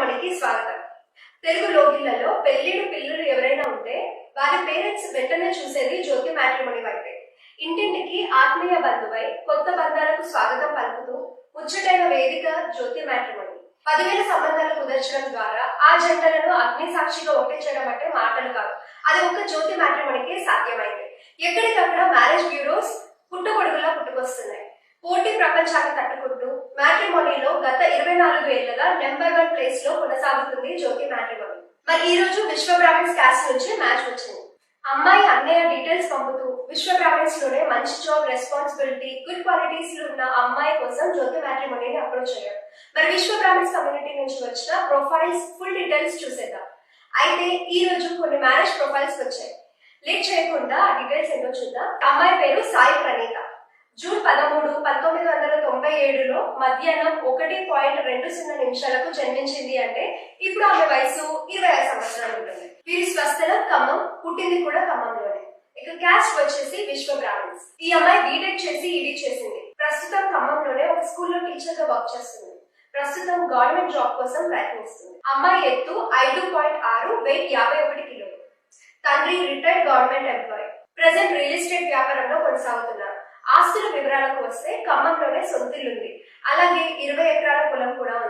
కార్యక్రమానికి స్వాగతం. తెలుగు లోగిళ్ళలో పెళ్ళిడు పిల్లలు ఎవరైనా ఉంటే వారి పేరెంట్స్ వెంటనే చూసేది జ్యోతి మ్యాట్రిమోనీ వైపే. ఇంటింటికి ఆత్మీయ బంధువై కొత్త బంధాలకు స్వాగతం పలుకుతూ ముచ్చటైన వేదిక జ్యోతి మ్యాట్రిమోనీ. పదివేల సంబంధాలు కుదర్చడం ద్వారా ఆ జంటలను అగ్ని సాక్షిగా ఒప్పించడం అంటే మాటలు కాదు. అది ఒక జ్యోతి మ్యాట్రిమోనీకే సాధ్యమైంది. ఎక్కడికక్కడ మ్యారేజ్ బ్యూరోస్ పుట్టుకొడుకులా పుట్టుకొస్తున్నాయి. పోటీ ప్రపంచాన్ని తట్టుకుంటూ మ్యాట్రిమోనీలో గత ఇరవై నాలుగు ఏళ్ళుగా నెంబర్ కొనసాగుతుంది జ్యోతి మ్యాట్రిమోని మరి ఈ రోజు విశ్వ బ్రాహ్మణ్స్ క్యాస్ట్ నుంచి మ్యాచ్ వచ్చింది. అమ్మాయి అన్నయ్య డీటెయిల్స్ పంపుతూ విశ్వ బ్రాహ్మణ్స్లోనే మంచి జాబ్ రెస్పాన్సిబిలిటీ గుడ్ క్వాలిటీస్ ఉన్న అమ్మాయి కోసం జ్యోతి మ్యాట్రిమోనీని అప్రోచ్ అయ్యారు మరి విశ్వ బ్రాహ్మణ్స్ కమ్యూనిటీ నుంచి వచ్చిన ప్రొఫైల్స్ ఫుల్ డీటెయిల్స్ చూసేద్దాం. అయితే ఈ రోజు కొన్ని మ్యారేజ్ ప్రొఫైల్స్ వచ్చాయి. లేట్ చేయకుండా ఆ డీటెయిల్స్ ఏంటో చూద్దాం. అమ్మాయి పేరు సాయి ప్రణీత. జూన్ పదమూడు పంతొమ్మిది వందల తొంభై ఏడులో మధ్యాహ్నం ఒకటి పాయింట్ రెండు సున్నా నిమిషాలకు జన్మించింది అంటే పుట్టింది కూడా ఖమ్మంలోనే. ఇక క్యాస్ట్ వచ్చేసి విశ్వ బ్రాహ్మణ్స్. ఈ అమ్మాయి బీటెక్ చేసి ఈడీ చేసింది. ప్రస్తుతం ఖమ్మంలోనే ఒక స్కూల్లో టీచర్గా వర్క్ చేస్తుంది. ప్రస్తుతం గవర్నమెంట్ జాబ్ కోసం ప్రయత్నిస్తుంది అమ్మాయి ఎత్తు ఐదు పాయింట్ ఆరు వెయిట్ యాభై ఒకటి కిలోలు తండ్రి retired government employee. Present real estate వ్యాపారంలో కొనసాగుతున్నారు. ఆస్తుల వివరాలకు వస్తే ఖమ్మంలోనే సొంతిల్లుంది. అలాగే ఇరవై ఎకరాల